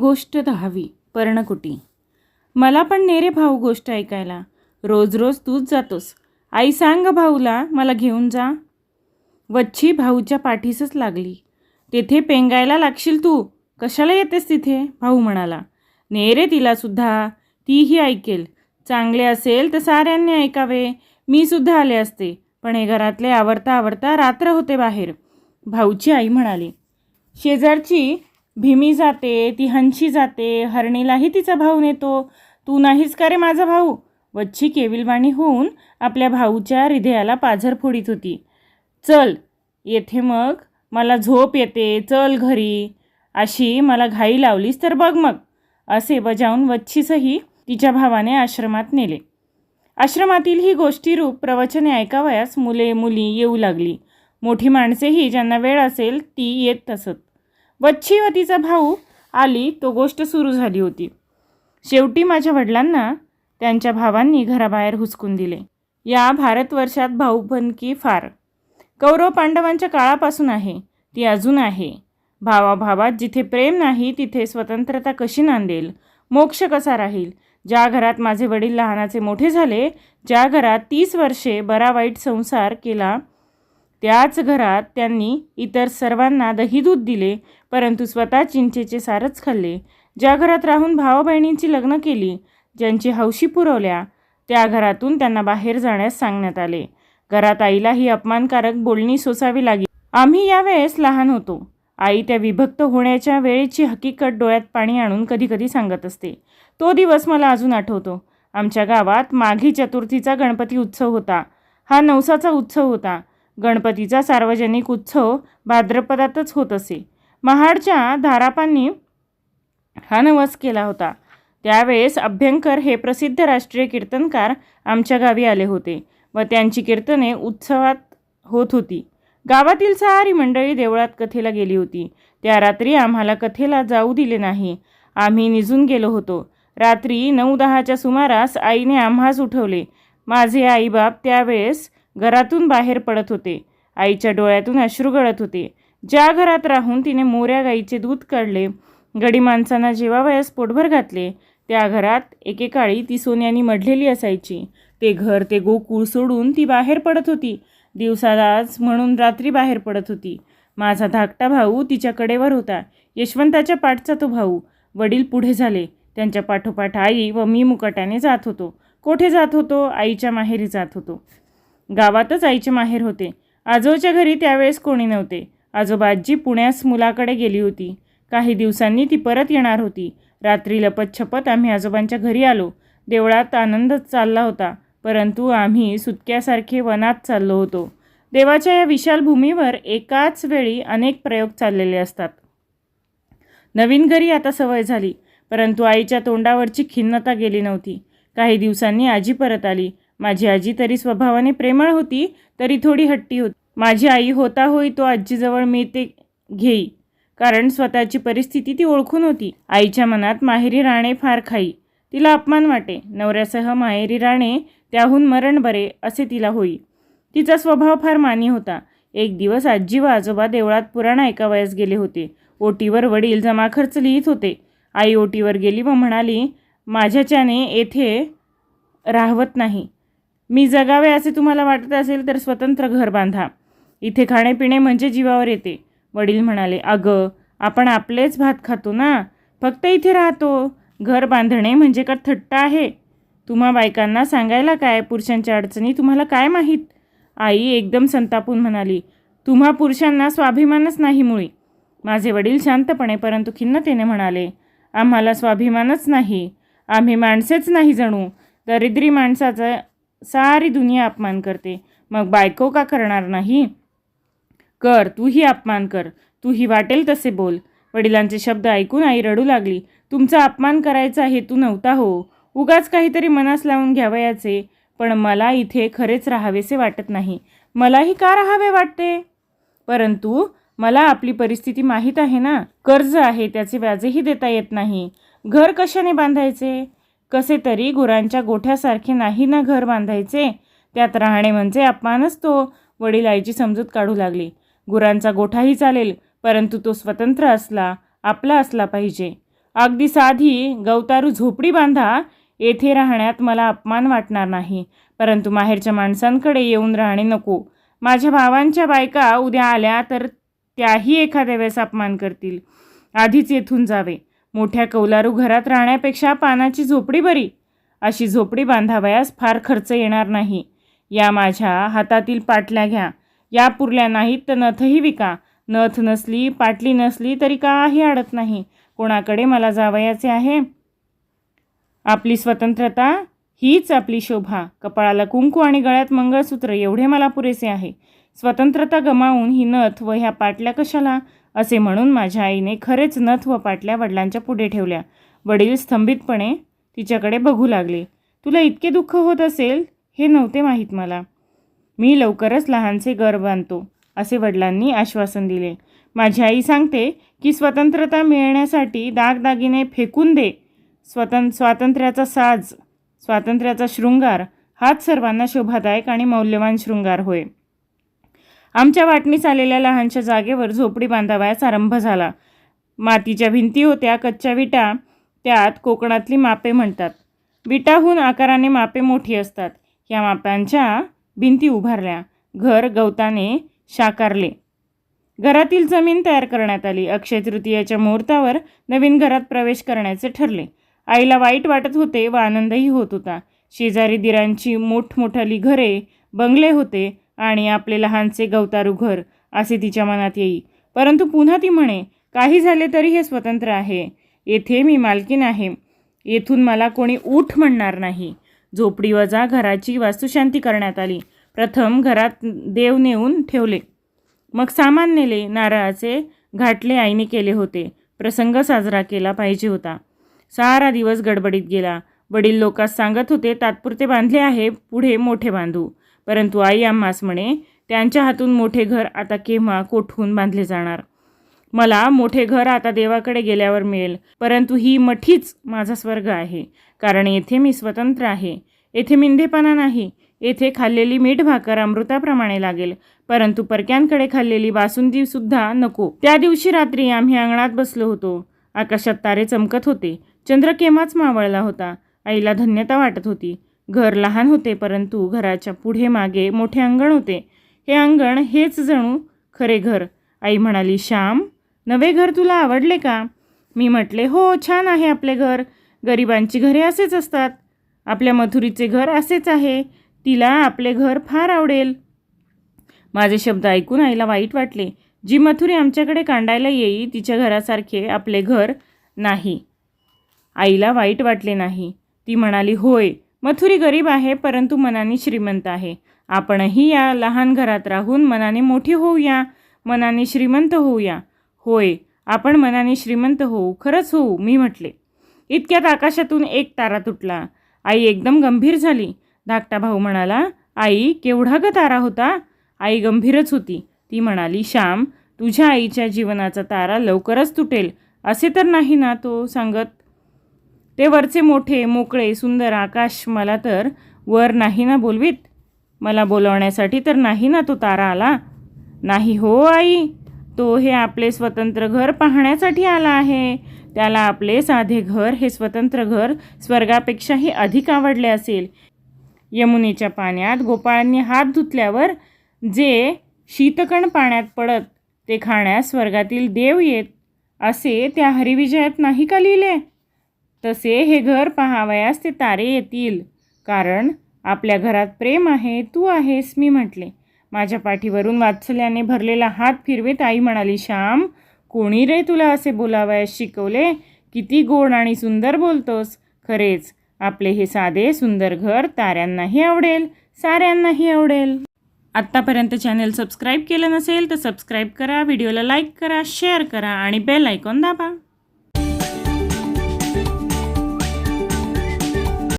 गोष्ट दहावी पर्णकुटी. मला पण नेरे भाऊ गोष्ट ऐकायला. रोज रोज तूच जातोस. आई सांग भाऊला मला घेऊन जा. वच्छी भाऊच्या पाठीसच लागली. तेथे पेंगायला लागशील तू. कशाला येतेस तिथे? भाऊ म्हणाला. नेरे तिलासुद्धा तीही ऐकेल. चांगले असेल तर साऱ्यांनी ऐकावे. मी सुद्धा आले असते. पण हे घरातले आवरता आवरता रात्र होते बाहेर. भाऊची आई म्हणाली शेजारची भीमी जाते ती हंशी जाते हरणीलाही तिचा भाऊ नेतो. तू नाहीच का रे माझा भाऊ? वच्छी केविलवाणी होऊन आपल्या भाऊच्या हृदयाला पाझर फोडीत होती. चल येथे मग. मला झोप येते. चल घरी. अशी मला घाई लावलीस तर बघ मग. असे बजावून वच्छीसही तिच्या भावाने आश्रमात नेले. आश्रमातील ही गोष्टीरूप प्रवचने ऐकावयास मुले मुली येऊ लागली. मोठी माणसेही ज्यांना वेळ असेल ती येत असत वच्छीवतीचा व तिचा भाऊ आली तो गोष्ट सुरू झाली होती. शेवटी माझ्या वडिलांना त्यांच्या भावांनी घराबाहेर हुसकून दिले. या भारतवर्षात भाऊबंदकी फार. कौरव पांडवांच्या काळापासून आहे ती अजून आहे. भावाभावात जिथे प्रेम नाही तिथे स्वतंत्रता कशी नांदेल? मोक्ष कसा राहील? ज्या घरात माझे वडील लहानाचे मोठे झाले ज्या घरात तीस वर्षे बरा वाईट संसार केला त्याच घरात त्यांनी इतर सर्वांना दही दूध दिले परंतु स्वतः चिंचेचे सारच खाल्ले. ज्या घरात राहून भावा बहिणींची लग्न केली ज्यांची हौशी पुरवल्या त्या घरातून त्यांना बाहेर जाण्यास सांगण्यात आले. घरात आईला ही अपमानकारक बोलणी सोसावी लागली आम्ही यावेळेस लहान होतो. आई त्या विभक्त होण्याच्या वेळेची हकीकत डोळ्यात पाणी आणून कधीकधी सांगत असते. तो दिवस मला अजून आठवतो. आमच्या गावात माघी चतुर्थीचा गणपती उत्सव होता. हा नवसाचा उत्सव होता. गणपतीचा सार्वजनिक उत्सव भाद्रपदातच होत असे. महाडच्या धारापांनी हा नवस केला होता. त्यावेळेस अभ्यंकर हे प्रसिद्ध राष्ट्रीय कीर्तनकार आमच्या गावी आले होते व त्यांची कीर्तने उत्सवात होत होती. गावातील सारी मंडळी देवळात कथेला गेली होती. त्या रात्री आम्हाला कथेला जाऊ दिले नाही. आम्ही निजून गेलो होतो. रात्री नऊ दहाच्या सुमारास आईने आम्हास उठवले. माझे आईबाप त्यावेळेस घरातून बाहेर पडत होते. आईच्या डोळ्यातून अश्रू गळत होते. ज्या घरात राहून तिने मोऱ्या गाईचे दूध काढले गडी माणसांना जेवावयास पोटभर घातले त्या घरात एकेकाळी ती सोन्यानी मढलेली असायची. ते घर ते गोकुळ सोडून ती बाहेर पडत होती. दिवसालाच म्हणून रात्री बाहेर पडत होती. माझा धाकटा भाऊ तिच्या कडेवर होता. यशवंताच्या पाठचा तो भाऊ. वडील पुढे झाले. त्यांच्या पाठोपाठ आई व मी मुकाट्याने जात होतो. कोठे जात होतो? आईच्या माहेरी जात होतो. गावातच आईचे माहेर होते. आजोच्या घरी त्यावेळेस कोणी नव्हते. आजोबाजी पुण्यास मुलाकडे गेली होती. काही दिवसांनी ती परत येणार होती. रात्री लपत छपत आम्ही आजोबांच्या घरी आलो. देवळात आनंद चालला होता. परंतु आम्ही सुटक्यासारखे वनात चाललो होतो. देवाच्या या विशाल भूमीवर एकाच वेळी अनेक प्रयोग चाललेले असतात. नवीन घरी आता सवय झाली. परंतु आईच्या तोंडावरची खिन्नता गेली नव्हती. काही दिवसांनी आजी परत आली. माझी आजी तरी स्वभावाने प्रेमळ होती तरी थोडी हट्टी होती. माझी आई होता होई तो आजीजवळ मी ते घेई कारण स्वतःची परिस्थिती ती ओळखून होती. आईच्या मनात माहेरी राहणे फार खाई तिला अपमान वाटे. नवऱ्यासह माहेरी राहणे त्याहून मरण बरे असे तिला होई. तिचा स्वभाव फार मानी होता. एक दिवस आजी व आजोबा देवळात पुराण ऐकावयास गेले होते. ओटीवर वडील जमा खर्च लिहित होते. आई ओटीवर गेली व म्हणाली माझ्याच्याने येथे राहवत नाही. मी जगावे असे तुम्हाला वाटत असेल तर स्वतंत्र घर बांधा. इथे खाणेपिणे म्हणजे जीवावर येते. वडील म्हणाले अगं आपण आपलेच भात खातो ना? फक्त इथे राहतो. घर बांधणे म्हणजे का थट्ट आहे? तुम्हा बायकांना सांगायला काय? पुरुषांच्या अडचणी तुम्हाला काय माहीत? आई एकदम संतापून म्हणाली तुम्हा पुरुषांना स्वाभिमानच नाही मुळी. माझे वडील शांतपणे परंतु खिन्नतेने म्हणाले आम्हाला स्वाभिमानच नाही. आम्ही माणसेच नाही जणू. दरिद्री माणसाचं सारी दुनिया अपमान करते. मग बायको का करणार नाही? कर तूही अपमान कर. तूही वाटेल तसे बोल. वडिलांचे शब्द ऐकून आई रडू लागली. तुमचा अपमान करायचा हेतू नव्हता हो. उगाच काहीतरी मनास लावून घ्यावयाचे पण मला इथे खरेच राहावेसे वाटत नाही. मलाही का राहावे वाटते? परंतु मला आपली परिस्थिती माहीत आहे ना? कर्ज आहे त्याचे व्याजही देता येत नाही. घर कशाने बांधायचे? कसे तरी गुरांच्या गोठ्यासारखे नाही ना घर बांधायचे? त्यात राहणे म्हणजे अपमानच तो. वडील आईची समजूत काढू लागली. गुरांचा गोठाही चालेल परंतु तो स्वतंत्र असला आपला असला पाहिजे. अगदी साधी गवतारू झोपडी बांधा. येथे राहण्यात मला अपमान वाटणार नाही परंतु माहेरच्या माणसांकडे येऊन राहणे नको. माझ्या भावांच्या बायका उद्या आल्या तर त्याही एखाद्या वेळेस अपमान करतील. आधीच येथून जावे. मोठ्या कौलारू घरात राहण्यापेक्षा पानाची झोपडी बरी. अशी झोपडी बांधावयास फार खर्च येणार नाही. या माझ्या हातातील पाटल्या घ्या. या पुरल्या नाहीत तर नथही विका. नथ नसली पाटली नसली तरी काही अडत नाही. कोणाकडे मला जावयाचे आहे? आपली स्वतंत्रता? हीच आपली शोभा. कपाळाला कुंकू आणि गळ्यात मंगळसूत्र एवढे मला पुरेसे आहे. स्वतंत्रता गमावून ही नथ व ह्या पाटल्या कशाला? असे म्हणून माझ्या आईने खरेच नथ व पाटल्या वडिलांच्या पुढे ठेवल्या. वडील स्तंभितपणे तिच्याकडे बघू लागले. तुला इतके दुःख होत असेल? हे नव्हते माहीत मला. मी लवकरच लहानसे घर बांधतो असे वडिलांनी आश्वासन दिले. माझी आई सांगते की स्वतंत्रता मिळण्यासाठी दागदागिने फेकून दे. स्वतं स्वातंत्र्याचा साज स्वातंत्र्याचा शृंगार हाच सर्वांना शोभादायक आणि मौल्यवान शृंगार होय. आमच्या वाटणीस आलेल्या लहानशा जागेवर झोपडी बांधावयास आरंभ झाला. मातीच्या भिंती होत्या कच्च्या विटा त्यात कोकणातली मापे म्हणतात. विटाहून आकाराने मापे मोठी असतात. या माप्यांच्या भिंती उभारल्या. घर गवताने शाकारले. घरातील जमीन तयार करण्यात आली. अक्षय तृतीयाच्या मुहूर्तावर नवीन घरात प्रवेश करण्याचे ठरले. आईला वाईट वाटत होते व आनंदही होत होता. शेजारी दिरांची मोठमोठाली घरे बंगले होते. आणि आपले लहानसे गवतारू घर असे तिच्या मनात येई. परंतु पुन्हा ती म्हणे काही झाले तरी हे स्वतंत्र आहे. येथे मी मालकीन आहे. येथून मला कोणी ऊठ म्हणणार नाही. झोपडी वजा घराची वास्तुशांती करण्यात आली. प्रथम घरात देव नेऊन ठेवले. मग सामान नेले नारळाचे घाटले आईने केले होते. प्रसंग साजरा केला पाहिजे होता. सारा दिवस गडबडीत गेला. वडील लोकांस सांगत होते तात्पुरते बांधले आहे पुढे मोठे बांधू. परंतु आई आम्हास म्हणे त्यांच्या हातून मोठे घर आता केव्हा कोठून बांधले जाणार? मला मोठे घर आता देवाकडे गेल्यावर मिळेल परंतु ही मठीच माझा स्वर्ग आहे कारण येथे मी स्वतंत्र आहे. येथे मिंधेपणा नाही येथे खाल्लेली मीठ भाकर अमृताप्रमाणे लागेल परंतु परक्यांकडे खाल्लेली बासुंदीसुद्धा नको. त्या दिवशी रात्री आम्ही अंगणात बसलो होतो. आकाशात तारे चमकत होते. चंद्र केव्हाच मावळला होता. आईला धन्यता वाटत होती. घर लहान होते परंतु घराच्या पुढे मागे मोठे अंगण होते. हे अंगण हेच जणू खरे घर. आई म्हणाली श्याम नवे घर तुला आवडले का? मी म्हटले हो छान आहे आपले घर. गरिबांची घरे असेच असतात. आपल्या मथुरीचे घर असेच आहे. तिला आपले घर फार आवडेल. माझे शब्द ऐकून आईला वाईट वाटले. जी मथुरी आमच्याकडे कांडायला येई तिच्या घरासारखे आपले घर नाही. आईला वाईट वाटले नाही. ती म्हणाली होय मथुरी गरीब आहे परंतु मनाने श्रीमंत आहे. आपणही या लहान घरात राहून मनाने मोठी होऊया मनाने श्रीमंत होऊया. होय आपण मनाने श्रीमंत होऊ खरंच होऊ मी म्हटले. इतक्यात आकाशातून एक तारा तुटला. आई एकदम गंभीर झाली. धाकटा भाऊ म्हणाला आई केवढा ग तारा होता? आई गंभीरच होती. ती म्हणाली श्याम तुझ्या आईच्या जीवनाचा तारा लवकरच तुटेल. असे तर नाही ना तो सांगत. ते वरचे मोठे मोकळे सुंदर आकाश मला तर वर नाही ना बोलवीत? मला बोलवण्यासाठी तर नाही ना तो तारा आला? नाही हो आई. तो हे आपले स्वतंत्र घर पाहण्यासाठी आला आहे. त्याला आपले साधे घर हे स्वतंत्र घर स्वर्गापेक्षाही अधिक आवडले असेल. यमुनेच्या पाण्यात गोपाळांनी हात धुतल्यावर जे शीतकण पाण्यात पडत ते खाण्यास स्वर्गातील देव येत असे त्या हरिविजयात नाही का लिहिले? तसे हे घर पाहावयास ते तारे येतील. कारण आपल्या घरात प्रेम आहे तू आहेस मी म्हटले. माझ्या पाठीवरून वात्सल्याने भरलेला हात फिरवेत आई म्हणाली श्याम कोणी रे तुला असे बोलावयास शिकवले? किती गोड आणि सुंदर बोलतोस. खरेच आपले हे साधे सुंदर घर ताऱ्यांनाही आवडेल साऱ्यांनाही आवडेल. आत्तापर्यंत चॅनल सबस्क्राईब केलं नसेल तर सबस्क्राईब करा व्हिडिओला लाईक करा शेअर करा आणि बेल आयकॉन दाबा.